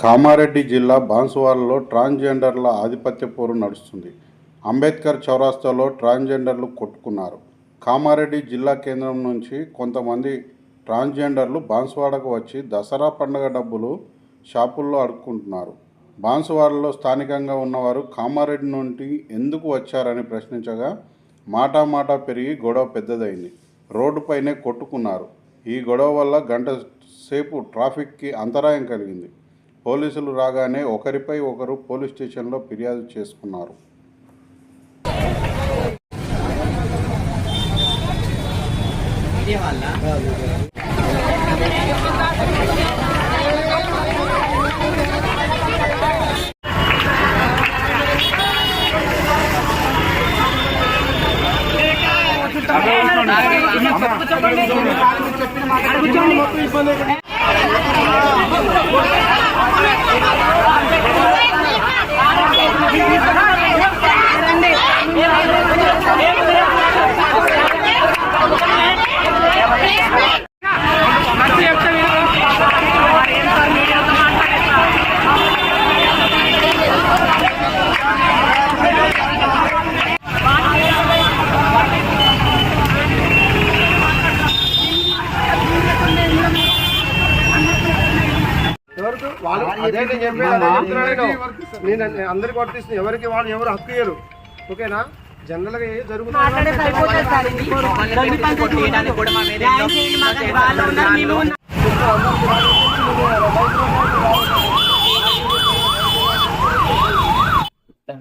కామారెడ్డి జిల్లా బాన్సువాడలో ట్రాన్స్జెండర్ల ఆధిపత్య పోరు నడుస్తుంది. అంబేద్కర్ చౌరాస్తాలో ట్రాన్స్జెండర్లు కొట్టుకున్నారు. కామారెడ్డి జిల్లా కేంద్రం నుంచి కొంతమంది ట్రాన్స్జెండర్లు బాన్సువాడకు వచ్చి దసరా పండుగ డబ్బులు షాపుల్లో అడుక్కుంటున్నారు. బాన్సువాడలో స్థానికంగా ఉన్నవారు కామారెడ్డి నుండి ఎందుకు వచ్చారని ప్రశ్నించగా మాటా మాటా పెరిగి గొడవ పెద్దదైంది. రోడ్డుపైనే కొట్టుకున్నారు. ఈ గొడవ వల్ల గంట సేపు ట్రాఫిక్కి అంతరాయం కలిగింది. పోలీసులు రాగానే ఒకరిపై ఒకరు పోలీస్ స్టేషన్లో ఫిర్యాదు చేసుకున్నారు ఎవరికి వాళ్ళు అదే నేను చెప్పేది అదే చెప్తున్నాను నేను నేను అందరికి వర్తిస్తుంది ఎవరికి వాళ్ళు ఎవరు హక్కు ఇయ్యరు ఓకేనా జనరల్గా ఏ ఉన్నాం.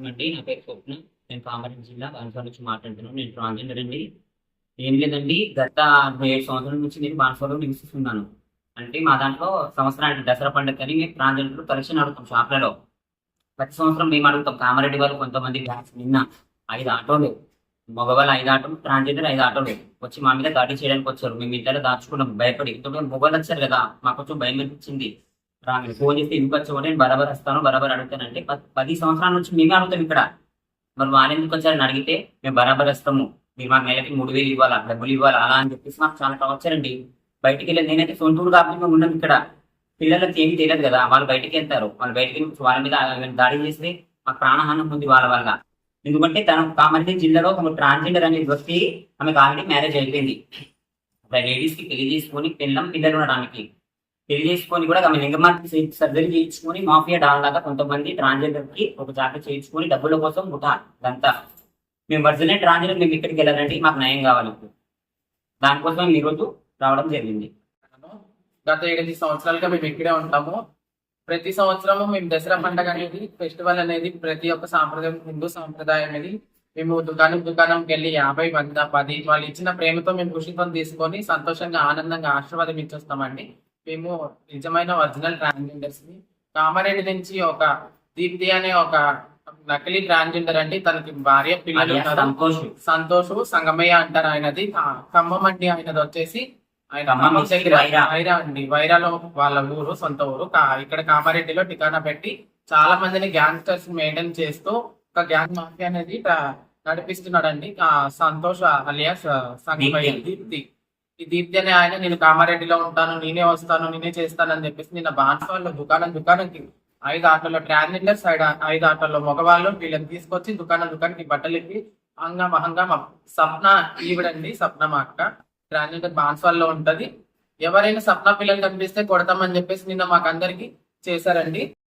అండి నా పేరు స్వప్న నేను కామారెడ్డి జిల్లా బాన్సా నుంచి మాట్లాడుతున్నాను నేను ట్రాన్స్జెండర్ అండి ఏం లేదండి గత ఏడు సంవత్సరాల నుంచి నేను బాన్సాలో నివసిస్తున్నాను అంటే మా దాంట్లో సంవత్సరానికి దసరా పండుగ అని మేము ట్రాన్స్జెండర్ పరీక్ష అడుగుతాం షాప్లలో. ప్రతి సంవత్సరం మేము అడుగుతాం. కామారెడ్డి వాళ్ళు కొంతమంది బ్యాగ్స్ నిన్న ఐదు ఆటోలు మగవాళ్ళు ఐదు ఆటోలు ట్రాన్స్జెండర్ ఐదు ఆటోలు వచ్చి మా మీద దాడి చేయడానికి వచ్చారు. మేము ఇద్దరు దాచుకున్నాం. భయపడి ఇంతలో మొగలు వచ్చారు కదా మాకు కొంచెం భయం అనిపించింది. రాంగ్ ఫోన్ చేస్తే ఎందుకు వచ్చావు? నేను బరాబర్ వస్తాను బరాబర్ అడుగుతానంటే పది సంవత్సరాల నుంచి మేమే అడుగుతాం ఇక్కడ. మరి వాళ్ళు ఎందుకు వచ్చారని అడిగితే మేము బరాబర్ వస్తాము. మీరు మాకు నెలకి మూడు వేలు ఇవ్వాలా డబ్బులు ఇవ్వాలా అలా అని చెప్పేసి మాకు చాలా టార్చర్ అండి. బయటికి వెళ్ళి నేనైతే సొంతూరు కాబట్టి మేము ఉన్నాం ఇక్కడ. పిల్లలకి ఏమి తెలియదు కదా. వాళ్ళు బయటికి వెళ్తారు. వాళ్ళు బయటికి వాళ్ళ మీద దాడి చేస్తే మాకు ప్రాణహానం ఉంది వాళ్ళ వల్ల. ఎందుకంటే తన కామారెడ్డి జిల్లాలో ఒక ట్రాన్స్జెండర్ అనేది వచ్చి ఆమెకు ఆల్రెడీ మ్యారేజ్ అయిపోయింది. లేడీస్కి పెళ్ళి చేసుకొని పిల్లం పిల్లలు ఉండడానికి. పెళ్ళి చేసుకొని కూడా ఆమె లింగమార్కి సర్జరీ చేయించుకొని మాఫియా డాల్ లాగా కొంతమంది ట్రాన్స్జెండర్కి ఒక జాగ్రత్త చేయించుకొని డబ్బుల కోసం ముఠా ఇదంతా మేము వర్జనే ట్రాన్స్జెండర్ మేము ఇక్కడికి వెళ్ళాలంటే మాకు నయం కావాలి. దానికోసం మేము ఈరోజు రావడం జరిగింది. గత ఎనిమిది సంవత్సరాలుగా మేము ఇక్కడే ఉంటాము. ప్రతి సంవత్సరము మేము దసరా పండగ అనేది ఫెస్టివల్ అనేది ప్రతి ఒక్క సాంప్రదాయం హిందూ సాంప్రదాయం అనేది మేము దుకాణం దుకాణంకి వెళ్ళి యాభై వంద పది వాళ్ళు ఇచ్చిన ప్రేమతో మేము కృషితం తీసుకొని సంతోషంగా ఆనందంగా ఆశీర్వాదం ఇచ్చొస్తామండి. మేము నిజమైన ఒరిజినల్ ట్రాన్స్జెండర్స్ని కామారెడ్డి నుంచి ఒక దీప్తి అనే ఒక నకిలీ ట్రాన్స్జెండర్ అండి. తనకి భార్య పిల్లలు. సంతోష్. సంతోష్ సంగమయ్య అంటారు ఆయనది. ఖమ్మం అండి ఆయనది వచ్చేసి. ఆయన వైరా. అండి. వైరాలో వాళ్ళ ఊరు సొంత ఊరు. ఇక్కడ కామారెడ్డిలో టికానా పెట్టి చాలా మందిని గ్యాంగ్స్టర్స్ మెయింటైన్ చేస్తూ ఒక గ్యాంగ్ మాఫియా అనేది నడిపిస్తున్నాడండి. సంతోష్ అలియాస్ దీప్తి. ఈ దీప్తి అనే ఆయన నేను కామారెడ్డిలో ఉంటాను నేనే వస్తాను నేనే చేస్తాను అని చెప్పేసి నిన్న బాన్స్వాళ్ళ దుకాణం దుకాణంకి ఐదు ఆటోలో ట్రాన్స్జెండర్స్ ఐదు ఆటోలో మగవాళ్ళు వీళ్ళని తీసుకొచ్చి దుకాణం దుకాణానికి బట్టలు ఇప్పి హంగామా హంగామా సప్న ఈవిడండి సప్న మా అక్క. బాన్ఫర్లో ఉంటది. ఎవరైనా సప్న పిల్లలు కనిపిస్తే కొడతామని చెప్పేసి నిన్న మాకు అందరికి చేశారండి.